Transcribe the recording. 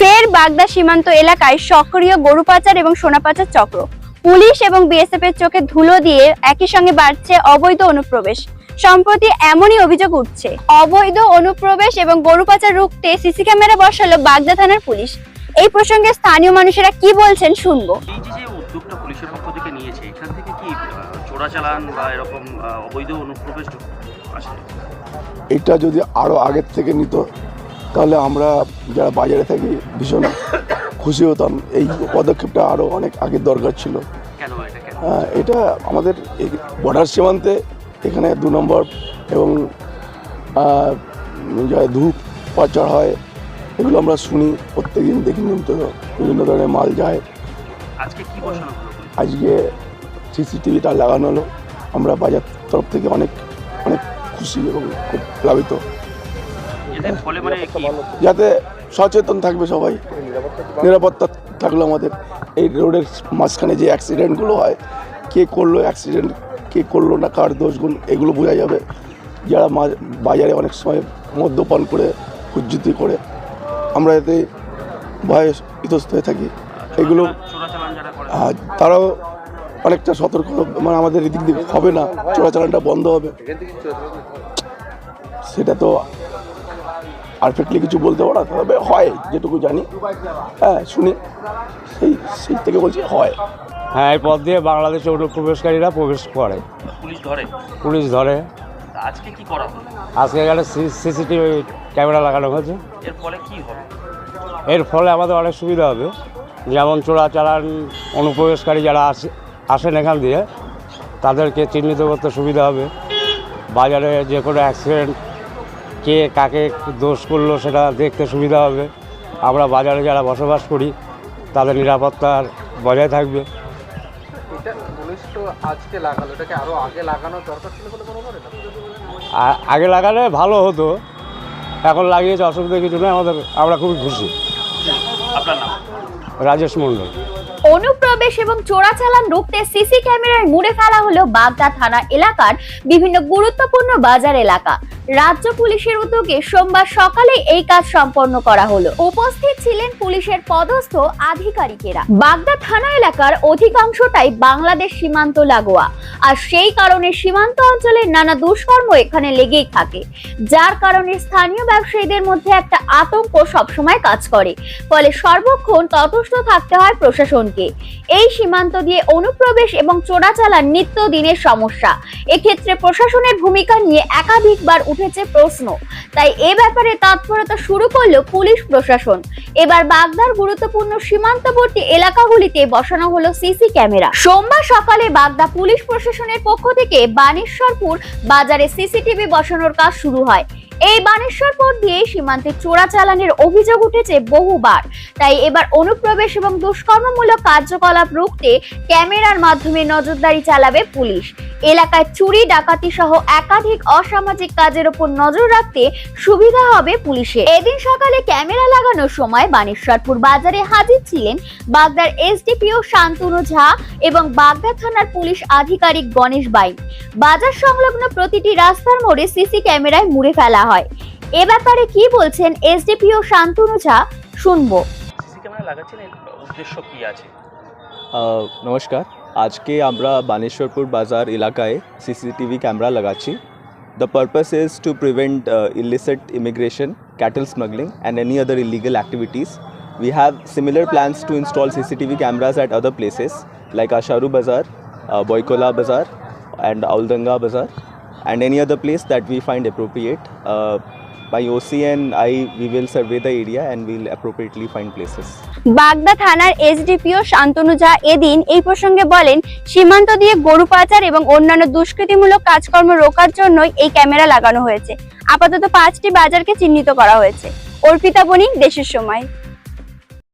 ফের বাগদা সীমান্ত এলাকায় সক্রিয় গরু পাচার এবং সোনা পাচার চক্র। পুলিশ এবং বিএসএফ এর চোখে ধুলো দিয়ে একই সঙ্গে বাড়ছে অবৈধ অনুপ্রবেশ। সম্প্রতি এমনই অভিযোগ উঠছে। অবৈধ অনুপ্রবেশ এবং গরু পাচার রুখতে সিসি ক্যামেরা বসালো বাগদা থানার পুলিশ। এই প্রসঙ্গে স্থানীয় মানুষেরা কি বলছেন শুনব। এই যে যে উদ্যোগটা পুলিশের পক্ষ থেকে নিয়েছে এখান থেকে কি চোরাচালান বা এরকম অবৈধ অনুপ্রবেশ আসে? এটা যদি আরও আগের থেকে নিত তাহলে আমরা যারা বাজারে থাকি ভীষণ খুশি হতাম। এই পদক্ষেপটা আরও অনেক আগের দরকার ছিল। এটা আহ, এটা আমাদের বর্ডার সীমান্তে এখানে দু নম্বর এবং যা ধূপ পাচার হয় এগুলো আমরা শুনি প্রত্যেকদিন দেখি নিয়মিত বিভিন্ন ধরনের মাল যায়। আজকে সিসিটিভিটা লাগানো হলো। আমরা বাজার তরফ থেকে অনেক অনেক খুশি এবং খুব প্লাবিত। যাতে সচেতন থাকবে সবাই। নিরাপত্তা থাকল আমাদের। এই রোডের মাঝখানে যে অ্যাক্সিডেন্টগুলো হয় কে করল অ্যাক্সিডেন্ট কে করল না কার দোষ গুণ এগুলো বোঝা যাবে। যারা মা- বাজারে অনেক সময় মদ্যপান করে হুজ্জুতি করে আমরা এতে ভয়ে ইতস্ত হয়ে থাকি। এগুলো তারাও অনেকটা সতর্ক মানে আমাদের এদিক দিয়ে হবে না। চোরাচালানটা বন্ধ হবে। সেটা তো পারফেক্টলি কিছু বলতে পারো তবে হয় যেটুকু জানি। হ্যাঁ শুনি। সেই সেই থেকে বলছি হয়। হ্যাঁ এই পথ দিয়ে বাংলাদেশে অনুপ্রবেশকারীরা প্রবেশ করে। পুলিশ ধরে? পুলিশ ধরে। আজকে কি করা হলো? আজকে এখানে সিসিটিভি ক্যামেরা লাগানো হয়েছে। এর ফলে কি হবে? এর ফলে আমাদের অনেক সুবিধা হবে। যেমন চোরাচালান অনুপ্রবেশকারী যারা আসে আসেন এখান দিয়ে তাদেরকে চিহ্নিত করতে সুবিধা হবে। বাজারে যে কোনো অ্যাক্সিডেন্ট কে কাকে দোষ করল সেটা দেখতে সুবিধা হবে। আমরা বাজারে যারা বসবাস করি তাদের নিরাপত্তার বজায় থাকবে। এটা পুলিশ তো আজকে লাগালো। এটাকে আরও আগে লাগানোর দরকার ছিল বলে মনে করেন আ- আগে লাগালে ভালো হতো। এখন লাগিয়েছে অসুবিধা কিছু নয় আমাদের আমরা খুবই খুশি। রাজেশ মণ্ডল। অনুপ্রবেশ এবং চোরাচালান রুখতে সিসি ক্যামেরায় মুড়ে ফেলা হলো বাগদা থানা এলাকার বিভিন্ন গুরুত্বপূর্ণ বাজার এলাকা। রাজ্য পুলিশের উদ্যোগে সোমবার সকালে এই কাজ সম্পন্ন করা হলো। উপস্থিত ছিলেন পুলিশের পদস্থ আধিকারিকেরা। বাগদা থানা এলাকার অধিকাংশটাই বাংলাদেশ সীমান্ত লাগোয়া। আর সেই কারণে সীমান্ত অঞ্চলের নানা দুষ্কর্ম এখানে লেগেই থাকে। যার কারণে স্থানীয় ব্যবসায়ীদের মধ্যে একটা আতঙ্ক সবসময় কাজ করে। ফলে সর্বক্ষণ তটস্থ থাকতে হয় প্রশাসনকে। এই সীমান্ত দিয়ে অনুপ্রবেশ এবং চোরাচালান নিত্য দিনের সমস্যা। এক্ষেত্রে প্রশাসনের ভূমিকা নিয়ে একাধিকবার উঠেছে প্রশ্ন। তাই এ ব্যাপারে তৎপরতা শুরু করল পুলিশ প্রশাসন। এবার বাগদার গুরুত্বপূর্ণ সীমান্তবর্তী এলাকাগুলিতে বসানো হলো সিসি ক্যামেরা। সোমবার সকালে বাগদা পুলিশ প্রশাসনের পক্ষ থেকে বানেশ্বরপুর বাজারে সিসিটিভি বসানোর কাজ শুরু হয়। এই বানেশ্বরপুর দিয়ে সীমান্তে চোরাচালানের অভিযোগ উঠেছে বহুবার। তাই এবার অনুপ্রবেশ এবং দুষ্কর্মমূলক কার্যকলাপ রুখতে ক্যামেরার মাধ্যমে নজরদারি চালাবে পুলিশ। এলাকায় চুরি, ডাকাতি সহ একাধিক অসামাজিক কাজের উপর নজর রাখতে সুবিধা হবে পুলিশের। এদিন সকালে ক্যামেরা লাগানোর সময় বানেশ্বরপুর বাজারে হাজির ছিলেন বাগদার এসডিপিও শান্তনু ঝা এবং বাগদা থানার পুলিশ আধিকারিক গণেশ বাইন বাজার সংলগ্ন প্রতিটি রাস্তার মোড়ে সিসি ক্যামেরায় মুড়ে ফেলা এ ব্যাপারে কি বলছেন এসডিপিও শান্তনু ঝা? শুনব। উদ্দেশ্য কি আছে? নমস্কার। আজকে আমরা বানেশ্বরপুর বাজার এলাকায় সিসিটিভি ক্যামেরা লাগাচ্ছি। The purpose is to prevent illicit immigration cattle smuggling and any other illegal activities we have similar plans to install CCTV cameras at other places like Asharu Bazaar, uh, Boikola Bazaar, and Auldanga Bazaar, and any other place that we find appropriate. Uh, by OC and I, we will survey the area and we'll appropriately find places. Bagda থানার SDPO Shantanu ঝা এদিন এই প্রসঙ্গে বলেন সীমান্ত দিয়ে গরু পাচার এবং অন্যান্য দুষ্কৃতিমূলক কাজকর্ম রোকার জন্যই এই ক্যামেরা লাগানো হয়েছে আপাতত পাঁচটি বাজারকে চিহ্নিত করা হয়েছে অর্পিতা বণিক দেশের সময়